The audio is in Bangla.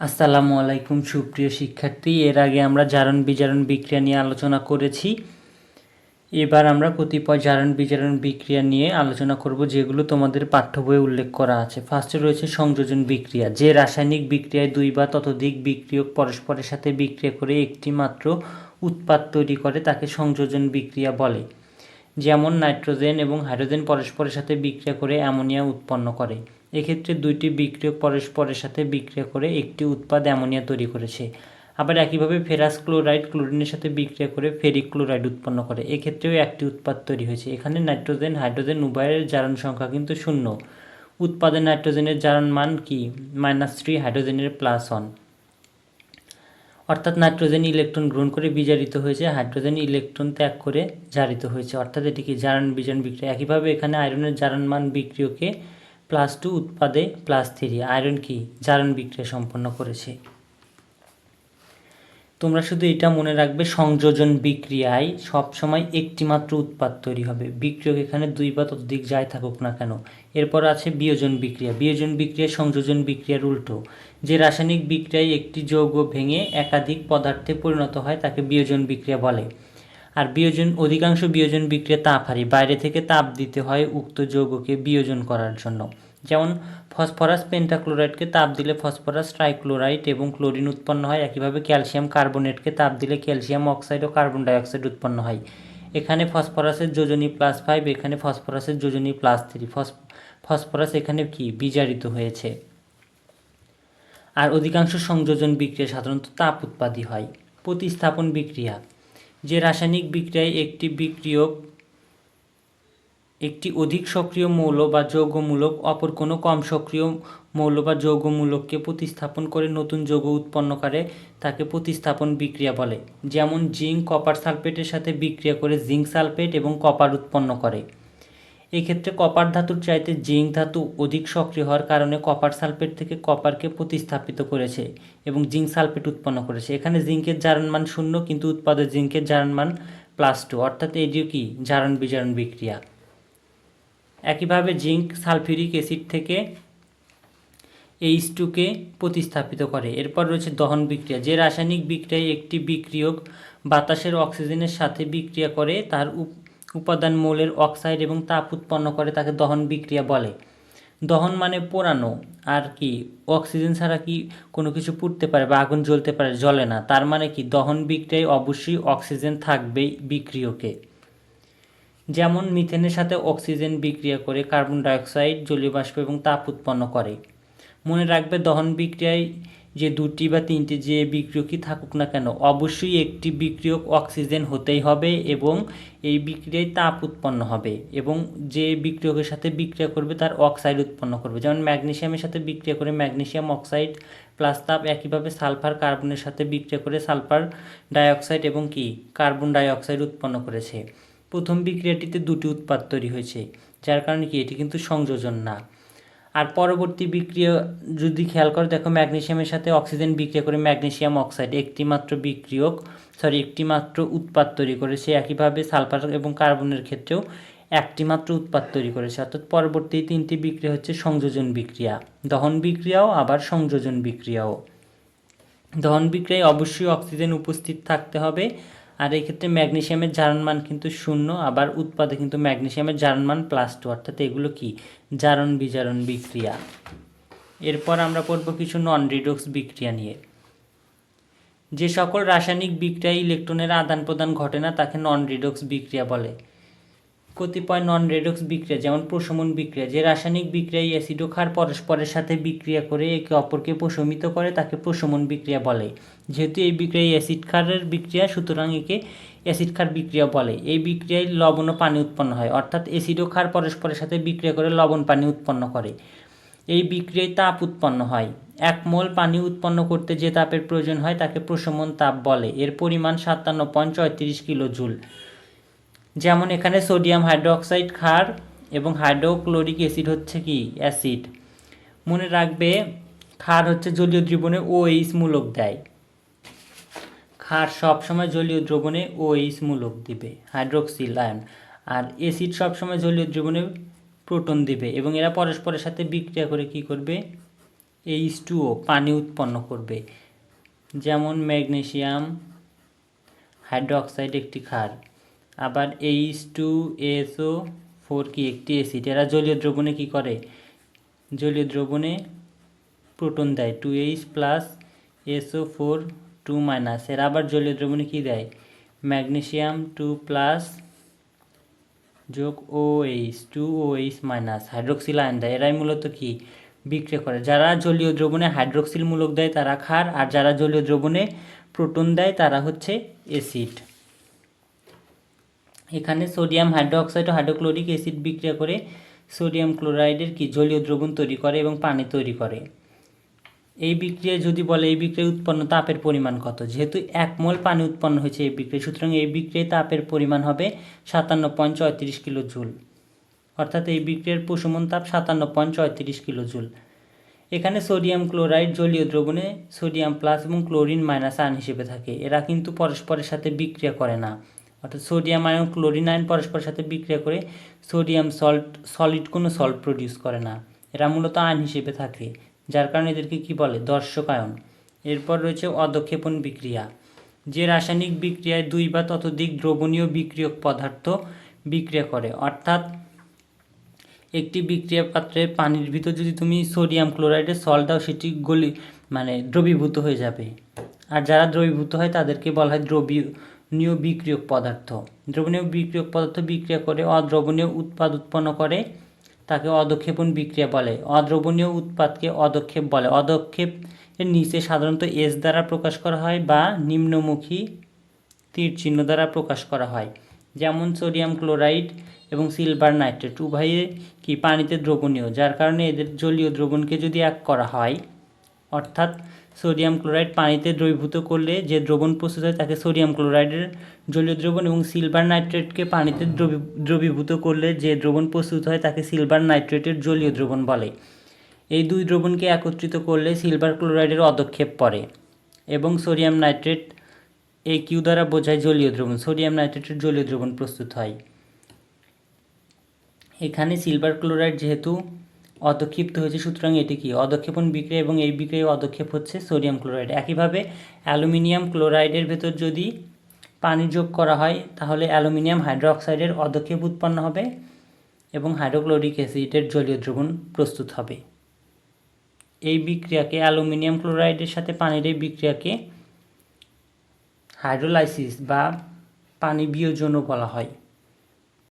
আসসালামু আলাইকুম, সুপ্রিয় শিক্ষার্থী। এর আগে আমরা জারণ বিজারণ বিক্রিয়া নিয়ে আলোচনা করেছি। এবার আমরা কতিপয় জারণ বিজারণ বিক্রিয়া নিয়ে আলোচনা করব, যেগুলো তোমাদের পাঠ্য বইয়ে উল্লেখ করা আছে। ফার্স্টে রয়েছে সংযোজন বিক্রিয়া। যে রাসায়নিক বিক্রিয়ায় দুই বা ততোধিক বিক্রিয়ক পরস্পরের সাথে বিক্রিয়া করে একটি মাত্র উৎপাদ তৈরি করে, তাকে সংযোজন বিক্রিয়া বলে। যেমন নাইট্রোজেন এবং হাইড্রোজেন পরস্পরের সাথে বিক্রিয়া করে অ্যামোনিয়া উৎপন্ন করে। এক্ষেত্রে দুইটি বিক্রিয়ক পরস্পরের সাথে বিক্রিয়া করে একটি উৎপাদ অ্যামোনিয়া তৈরি করেছে। আবার একইভাবে ফেরাস ক্লোরাইড ক্লোরিনের সাথে বিক্রিয়া করে ফেরিক ক্লোরাইড উৎপন্ন করে। এক্ষেত্রেও একটি উৎপাদ তৈরি হয়েছে। এখানে নাইট্রোজেন, হাইড্রোজেন উভয়ের জারণ সংখ্যা কিন্তু শূন্য। উৎপাদে নাইট্রোজেনের জারণ মান কি? মাইনাস থ্রি হাইড্রোজেনের প্লাস ওয়ান। অর্থাৎ নাইট্রোজেন ইলেকট্রন গ্রহণ করে বিজারিত হয়েছে, হাইড্রোজেন ইলেকট্রন ত্যাগ করে জারিত হয়েছে। অর্থাৎ এটি কি জারণ বিজারণ বিক্রিয়া। একইভাবে এখানে আয়রনের জারণ মান বিক্রিয়কে প্লাস টু উৎপাদে প্লাস থ্রি, আয়রন কি? জারণ বিক্রিয়া সম্পন্ন করেছে। তোমরা শুধু এটা মনে রাখবে, সংযোজন বিক্রিয়ায় সবসময় একটি মাত্র উৎপাদ তৈরি হবে। বিক্রিয়ক এখানে দুই বা ততোধিক যাই থাকুক না কেন। এরপর আছে বিয়োজন বিক্রিয়া। বিয়োজন বিক্রিয়া, সংযোজন বিক্রিয়ার উল্টো। যে রাসায়নিক বিক্রিয়ায় একটি যৌগ ভেঙে একাধিক পদার্থে পরিণত হয়, তাকে বিয়োজন বিক্রিয়া বলে। আর বিয়োজন, অধিকাংশ বিয়োজন বিক্রিয়া তাপ হারি বাইরে থেকে তাপ দিতে হয় উক্ত যৌগকে বিয়োজন করার জন্য। যেমন, ফসফরাস পেন্টাক্লোরাইডকে তাপ দিলে ফসফরাস ট্রাইক্লোরাইড এবং ক্লোরিন উৎপন্ন হয়। একইভাবে ক্যালসিয়াম কার্বনেটকে তাপ দিলে ক্যালসিয়াম অক্সাইড ও কার্বন ডাইঅক্সাইড উৎপন্ন হয়। এখানে ফসফরাসের যোজনী প্লাস ফাইভ, এখানে ফসফরাসের যোজনী প্লাস থ্রি। ফসফরাস এখানে কি? বিজারিত হয়েছে। আর অধিকাংশ সংযোজন বিক্রিয়া সাধারণত তাপ উৎপাদী হয়। প্রতিস্থাপন বিক্রিয়া। যে রাসায়নিক বিক্রিয়ায় একটি বিক্রিয়ক একটি অধিক সক্রিয় মৌল বা যৌগমূলক, অপর কোনো কম সক্রিয় মৌল বা যৌগমূলককে প্রতিস্থাপন করে নতুন যৌগ উৎপন্ন করে, তাকে প্রতিস্থাপন বিক্রিয়া বলে। যেমন জিঙ্ক, কপার সালফেটের সাথে বিক্রিয়া করে জিঙ্ক সালফেট এবং কপার উৎপন্ন করে। এক্ষেত্রে কপার ধাতুর চাইতে জিঙ্ক ধাতু অধিক সক্রিয় হওয়ার কারণে কপার সালফেট থেকে কপারকে প্রতিস্থাপিত করেছে এবং জিঙ্ক সালফেট উৎপন্ন করেছে। এখানে জিঙ্কের জারণ মান শূন্য, কিন্তু উৎপাদক জিঙ্কের জারণ মান প্লাস টু অর্থাৎ এটিও কি? জারণ বিজারণ বিক্রিয়া। একইভাবে জিঙ্ক সালফিউরিক অ্যাসিড থেকে এইচ টুকে প্রতিস্থাপিত করে। এরপর রয়েছে দহন বিক্রিয়া। যে রাসায়নিক বিক্রিয়ায় একটি বিক্রিয়ক বাতাসের অক্সিজেনের সাথে বিক্রিয়া করে, তার উপাদান মৌলের অক্সাইড এবং তাপ উৎপন্ন করে তাকে দহন বিক্রিয়া বলে। দহন মানে পোড়ানো, আর কি, অক্সিজেন ছাড়া কি কোনো কিছু পুড়তে পারে বা আগুন জ্বলতে পারে, জ্বলে না। তার মানে কি, দহন বিক্রিয়ায় অবশ্যই অক্সিজেন থাকবেই বিক্রিয়কে। যেমন মিথেনের সাথে অক্সিজেন বিক্রিয়া করে কার্বন ডাইঅক্সাইড, জলীয় বাষ্প এবং তাপ উৎপন্ন করে। মনে রাখবে দহন বিক্রিয়ায় যে দুটি বা তিনটি যে বিক্রিয়কই থাকুক না কেন, অবশ্যই একটি বিক্রিয়ক অক্সিজেন হতেই হবে এবং এই বিক্রিয়ায় তাপ উৎপন্ন হবে এবং যে বিক্রিয়কের সাথে বিক্রিয়া করবে তার অক্সাইড উৎপন্ন করবে। যেমন ম্যাগনেশিয়ামের সাথে বিক্রিয়া করে ম্যাগনেশিয়াম অক্সাইড প্লাস তাপ একইভাবে সালফার কার্বনের সাথে বিক্রিয়া করে সালফার ডাইঅক্সাইড এবং কি? কার্বন ডাইঅক্সাইড উৎপন্ন করেছে। প্রথম বিক্রিয়াটিতে দুটি উৎপাদ তৈরি হয়েছে, যার কারণে কি? এটি কিন্তু সংযোজন না। আর পরবর্তী বিক্রিয়া যদি খেয়াল করো, দেখো ম্যাগনেশিয়ামের সাথে অক্সিজেন বিক্রিয়া করে ম্যাগনেশিয়াম অক্সাইড একটি মাত্র বিক্রিয়ক সরি একটি মাত্র উৎপাদ তৈরি করেছে। একইভাবে সালফার এবং কার্বনের ক্ষেত্রেও একটি মাত্র উৎপাদ তৈরি করেছে। অর্থাৎ পরবর্তী তিনটি বিক্রিয়া হচ্ছে সংযোজন বিক্রিয়া। দহন বিক্রিয়াও, আবার সংযোজন বিক্রিয়াও। দহন বিক্রিয়ায় অবশ্যই অক্সিজেন উপস্থিত থাকতে হবে। আর এই ক্ষেত্রে ম্যাগনেশিয়ামের জারণ মান কিন্তু শূন্য, আবার উৎপাদে কিন্তু ম্যাগনেশিয়ামের জারণ মান প্লাস টু অর্থাৎ এগুলো কি? জারণ বিজারণ বিক্রিয়া। এরপর আমরা পড়ব কিছু নন রিডক্স বিক্রিয়া নিয়ে। যে সকল রাসায়নিক বিক্রিয়ায় ইলেকট্রনের আদান প্রদান ঘটে না, তাকে নন রিডক্স বিক্রিয়া বলে। কতিপয় নন রেডক্স বিক্রিয়া, যেমন প্রশমন বিক্রিয়া, যে রাসায়নিক বিক্রিয়ায় অ্যাসিড ক্ষার পরস্পরের সাথে বিক্রিয়া করে একে অপরকে প্রশমিত করে তাকে প্রশমন বিক্রিয়া বলে। যেহেতু এই বিক্রিয়ায় অ্যাসিড ক্ষারের বিক্রিয়া, সুতরাং একে অ্যাসিড ক্ষার বিক্রিয়া বলে। এই বিক্রিয়ায় লবণ ও পানি উৎপন্ন হয়, অর্থাৎ অ্যাসিড ক্ষার পরস্পরের সাথে বিক্রিয়া করে লবণ পানি উৎপন্ন করে। এই বিক্রিয়ায় তাপ উৎপন্ন হয়। এক মোল পানি উৎপন্ন করতে যে তাপের প্রয়োজন হয় তাকে প্রশমন তাপ বলে। এর পরিমাণ সাতান্ন পয়েন্ট কিলো জুল। যেমন এখানে সোডিয়াম হাইড্রোক্সাইড, ক্ষার এবং হাইড্রোক্লোরিক অ্যাসিড হচ্ছে কি? অ্যাসিড। মনে রাখবে, ক্ষার হচ্ছে জলীয় দ্রবণে ও এইচ মূলক দেয়। ক্ষার সবসময় জলীয় দ্রবণে ও এইচ মূলক দিবে হাইড্রোক্সিল আয়ন আর অ্যাসিড সবসময় জলীয় দ্রবণে প্রোটন দিবে এবং এরা পরস্পরের সাথে বিক্রিয়া করে কি করবে? এইচ টু ও পানি উৎপন্ন করবে। যেমন ম্যাগনেসিয়াম হাইড্রোক্সাইড একটি ক্ষার। আবার এইচ টু এসও ফোর কি একটি অ্যাসিড এরা জলীয় দ্রবণে কি করে? জলীয় দ্রবণে প্রোটন দেয় two H plus SO four two minus এরা আবার জলীয় দ্রবণে কি দেয়? ম্যাগনেশিয়াম টু প্লাস যোগ ও H two O H minus hydroxyl ion দেয়, এরাই মূলত কি? বিক্রিয়া করে। যারা জলীয় দ্রবণে হাইড্রোক্সিল মূলক দেয়, তারা ক্ষার। আর যারা জলীয় দ্রবণে প্রোটন দেয়, তারা হচ্ছে অ্যাসিড এখানে সোডিয়াম হাইড্রোক্সাইড ও হাইড্রোক্লোরিক অ্যাসিড বিক্রিয়া করে সোডিয়াম ক্লোরাইডের কি জলীয় দ্রবণ তৈরি করে এবং পানি তৈরি করে। এই বিক্রিয়ায় যদি বলে, এই বিক্রিয়ায় উৎপন্ন তাপের পরিমাণ কত? যেহেতু এক মোল পানি উৎপন্ন হয়েছে এই বিক্রিয়া সুতরাং এই বিক্রিয়ায় তাপের পরিমাণ হবে সাতান্ন পয়েন্ট চৌত্রিশ কিলো জুল। অর্থাৎ এই বিক্রিয়ার প্রশমন তাপ সাতান্ন পয়েন্ট চৌত্রিশ কিলো জুল। এখানে সোডিয়াম ক্লোরাইড জলীয় দ্রবণে সোডিয়াম প্লাস এবং ক্লোরিন মাইনাস আন হিসেবে থাকে। এরা কিন্তু পরস্পরের সাথে বিক্রিয়া করে না। অর্থাৎ সোডিয়াম আয়ন ক্লোরিন আয়ন পরস্পরের সাথে বিক্রিয়া করে সোডিয়াম সল্ট, সলিড কোনো সল্ট প্রডিউস করে না। এরা মূলত আয়ন হিসেবে থাকে, যার কারণে এদেরকে কি বলে? দর্শক আয়ন। এরপর রয়েছে অদক্ষেপণ বিক্রিয়া। যে রাসায়নিক বিক্রিয়ায় দুই বা ততোধিক দ্রবণীয় বিক্রিয়ক পদার্থ বিক্রিয়া করে, অর্থাৎ একটি বিক্রিয়া পাত্রে পানির ভিতর যদি তুমি সোডিয়াম ক্লোরাইডের সল্ট দাও, সেটি গলি মানে দ্রবীভূত হয়ে যাবে। আর যারা দ্রবীভূত হয়, তাদেরকে বলা হয় দ্রবীয় বিক্রিয়ক পদার্থ। দ্রবণীয় বিক্রিয়ক পদার্থ বিক্রিয়া করে, অদ্রবণীয় উৎপাদ উৎপন্ন করে, তাকে অদক্ষেপণ বিক্রিয়া বলে। অদ্রবণীয় উৎপাদকে অদক্ষেপ বলে। অদক্ষেপ এর নিচে সাধারণত এস দ্বারা প্রকাশ করা হয় বা নিম্নমুখী তীর চিহ্ন দ্বারা প্রকাশ করা হয়। যেমন সোডিয়াম ক্লোরাইড এবং সিলভার নাইট্রেট। উভয়ে কি পানিতে দ্রবণীয়, যার কারণে এদের জলীয় দ্রবণকে যদি এক করা হয় অর্থাৎ সোডিয়াম ক্লোরাইড পানিতে দ্রবীভূত করলে যে দ্রবণ প্রস্তুত হয় তাকে সোডিয়াম ক্লোরাইডের জলীয় দ্রবণ এবং সিলভার নাইট্রেটকে পানিতে দ্রবী, দ্রবীভূত করলে যে দ্রবণ প্রস্তুত হয় তাকে সিলভার নাইট্রেটের জলীয় দ্রবণ বলে। এই দুই দ্রবণকে একত্রিত করলে সিলভার ক্লোরাইডের অদক্ষেপ পড়ে এবং সোডিয়াম নাইট্রেট এই কিউ দ্বারা বোঝায় জলীয় দ্রবণ, সোডিয়াম নাইট্রেটের জলীয় দ্রবণ প্রস্তুত হয়। এখানে সিলভার ক্লোরাইড যেহেতু অদক্ষিপ্ত হয়েছে, সুতরাং এটি কি? অদক্ষেপণ বিক্রিয়া এবং এই বিক্রিয়ায় অদক্ষেপ হচ্ছে সোডিয়াম ক্লোরাইড। একইভাবে অ্যালুমিনিয়াম ক্লোরাইডের ভেতর যদি পানি যোগ করা হয়, তাহলে অ্যালুমিনিয়াম হাইড্রোক্সাইডের অদক্ষেপ উৎপন্ন হবে এবং হাইড্রোক্লোরিক অ্যাসিডের জলীয় দ্রবণ প্রস্তুত হবে। এই বিক্রিয়াকে অ্যালুমিনিয়াম ক্লোরাইডের সাথে পানির এই বিক্রিয়াকে হাইড্রোলাইসিস বা পানি বিয়োজনও বলা হয়।